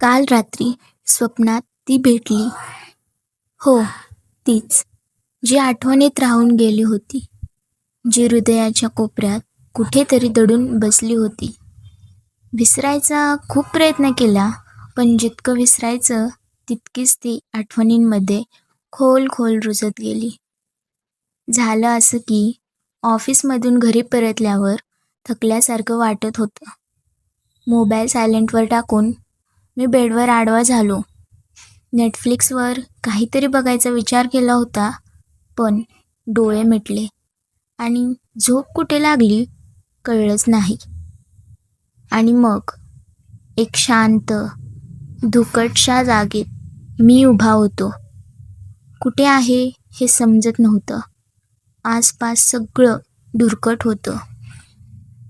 काल रात्री स्वप्नात ती भेटली. हो तीच जी आठवणीत राहून गेली होती जी हृदयाच्या कोपऱ्यात कुठेतरी दडून बसली होती. विसरायचा खूप प्रयत्न केला पण जितकं विसरायचं तितकीच ती आठवणींमध्ये खोल खोल रुजत गेली. झालं असं की ऑफिसमधून घरी परतल्यावर थकल्यासारखं वाटत होतं. मोबाईल सायलेंटवर टाकून मी बेडवर आडवा झालो. नेटफ्लिक्सवर काहीतरी बघायचा विचार केला होता पण डोळे मिटले आणि झोप कुठे लागली कळलंच नाही. आणि मग एक शांत धुकटशा जागेत मी उभा होतो. कुठे आहे हे समजत नव्हतं. आसपास सगळं धुरकट होतं.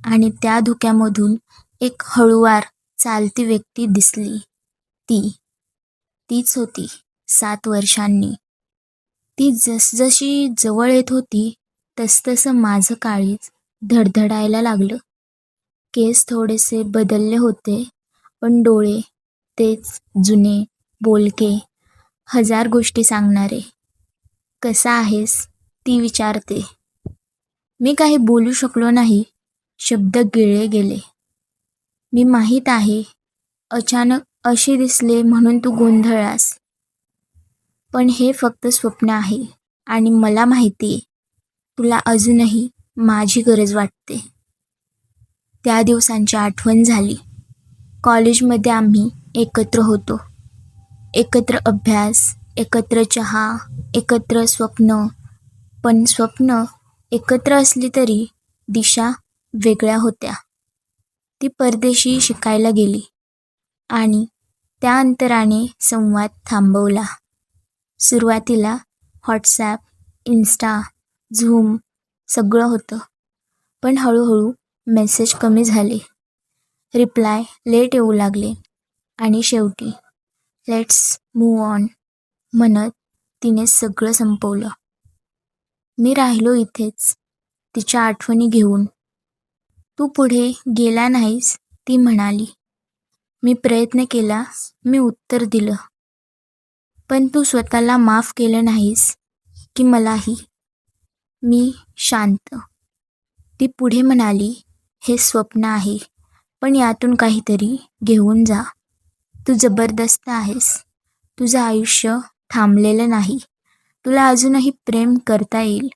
आणि त्या धुक्यामधून एक हळुवार चालती व्यक्ती दिसली. ती तीच होती सात वर्षांनी. ती जसजशी जवळ येत होती तसतसं माझं काळीज धडधडायला लागलं. केस थोडेसे बदलले होते पण डोळे तेच जुने बोलके हजार गोष्टी सांगणारे. कसा आहेस? ती विचारते. मी काही बोलू शकलो नाही शब्द गिळे गेले. मी माहीत आहे. अचानक असे दिसले म्हणून तू गोंधळलास पण हे फक्त स्वप्न आहे आणि मला माहिती आहे तुला अजूनही माझी गरज वाटते. त्या दिवसांची आठवण झाली. कॉलेजमध्ये आम्ही एकत्र होतो. एकत्र अभ्यास एकत्र चहा एकत्र स्वप्न. पण स्वप्न एकत्र असली तरी दिशा वेगळ्या होत्या. ती परदेशी शिकायला गेली आणि त्या अंतराने संवाद थांबवला. सुरुवातीला व्हॉट्सॲप इन्स्टा झूम सगळं होतं पण हळूहळू मेसेज कमी झाले. रिप्लाय लेट येऊ लागले आणि शेवटी लेट्स मूव ऑन म्हणत तिने सगळं संपवलं. मी राहिलो इथेच तिच्या आठवणी घेऊन. तू पुढे गेला नाहीस ती म्हणाली. मी प्रयत्न केला मी उत्तर दिलं. पण तू स्वतःला माफ केलं नाहीस की मलाही. मी शांत. ती पुढे म्हणाली हे स्वप्न आहे पण यातून काहीतरी घेऊन जा. तू जबरदस्त आहेस. तुझं आयुष्य थांबलेलं नाही. तुला अजूनही प्रेम करता येईल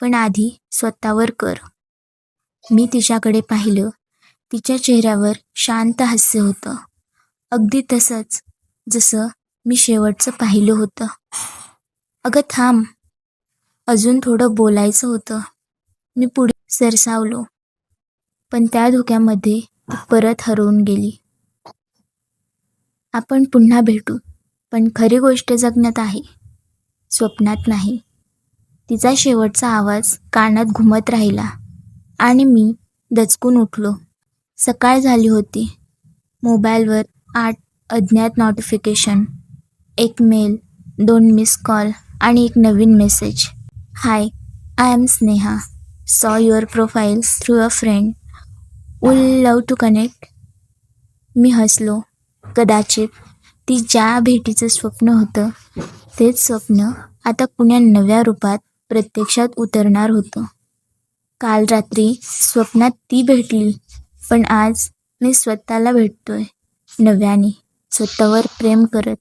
पण आधी स्वतःवर कर. मी तिच्याकडे पाहिलं. तिच्या चेहऱ्यावर शांत हास्य होतं. अगदी तसंच जसं मी शेवटचं पाहिलं होतं. अगं थांब. अजून थोडं बोलायचं होतं. मी पुढे सरसावलो. पण त्या धोक्यामध्ये ती परत हरवून गेली. आपण पुन्हा भेटू. पण खरी गोष्ट जगण्यात आहे. स्वप्नात नाही. तिचा शेवटचा आवाज कानात घुमत राहिला. आणि मी दचकून उठलो. सकाळ झाली होती. मोबाईलवर आठ अज्ञात नोटिफिकेशन एक मेल दोन मिस कॉल आणि एक नवीन message hi I am Sneha saw your profile through a friend will love to connect मी हसलो. कदाचित ती ज्या भेटीचं स्वप्न होतं तेच स्वप्न आता पुण्या नव्या रूपात प्रत्यक्षात उतरणार होतं. काल रात्री स्वप्नात ती भेटली पण आज मी स्वतःला भेटतोय नव्याने. स्वतःवर प्रेम करत.